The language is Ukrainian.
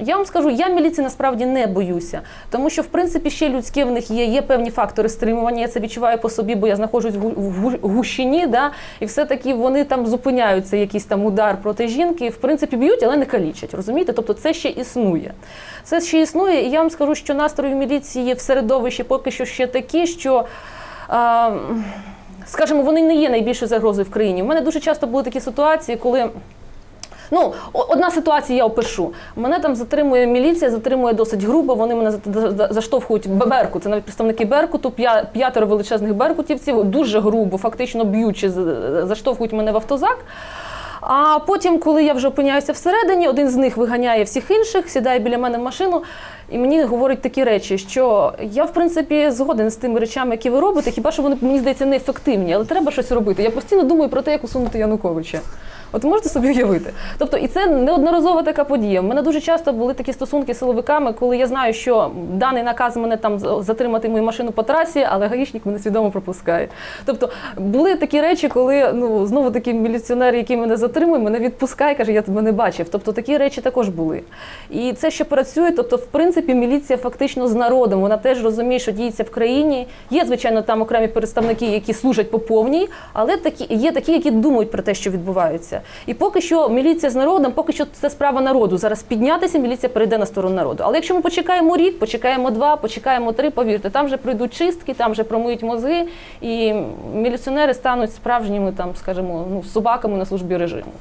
Я вам скажу, я міліції насправді не боюся, тому що в принципі ще людське в них є, є певні фактори стримування. Я це відчуваю по собі, бо я знаходжусь в гу- в гу- гущині, да, і все-таки вони там зупиняються, якийсь там удар проти жінки. В принципі, б'ють, але не калічать. Розумієте? Тобто це ще існує. Це ще існує, і я вам скажу, що настрої в міліції в середовищі поки що ще такі, що. А, Скажімо, вони не є найбільшою загрозою в країні. У мене дуже часто були такі ситуації, коли Ну, одна ситуація я опишу. Мене там затримує міліція, затримує досить грубо. Вони мене за- за- заштовхують в Берку. Це навіть представники Беркуту, п'ятеро величезних беркутівців, дуже грубо, фактично б'ючи, заштовхують мене в автозак. А потім, коли я вже опиняюся всередині, один з них виганяє всіх інших, сідає біля мене в машину і мені говорить такі речі, що я, в принципі, згоден з тими речами, які ви робите, хіба що вони, мені здається, неефективні, але треба щось робити. Я постійно думаю про те, як усунути Януковича. От можете собі уявити. Тобто, і це неодноразова така подія. У мене дуже часто були такі стосунки з силовиками, коли я знаю, що даний наказ мене там затримати мою машину по трасі, але гаїшник мене свідомо пропускає. Тобто були такі речі, коли ну знову таки міліціонер, який мене затримує, мене відпускає, каже, я тебе не бачив. Тобто такі речі також були. І це ще працює. Тобто, в принципі, міліція фактично з народом. Вона теж розуміє, що діється в країні. Є, звичайно, там окремі представники, які служать по повній, але такі є такі, які думають про те, що відбувається. І поки що міліція з народом, поки що це справа народу. Зараз піднятися, міліція перейде на сторону народу. Але якщо ми почекаємо рік, почекаємо два, почекаємо три, повірте, там вже прийдуть чистки, там вже промиють мозги, і міліціонери стануть справжніми там, скажімо, ну собаками на службі режиму.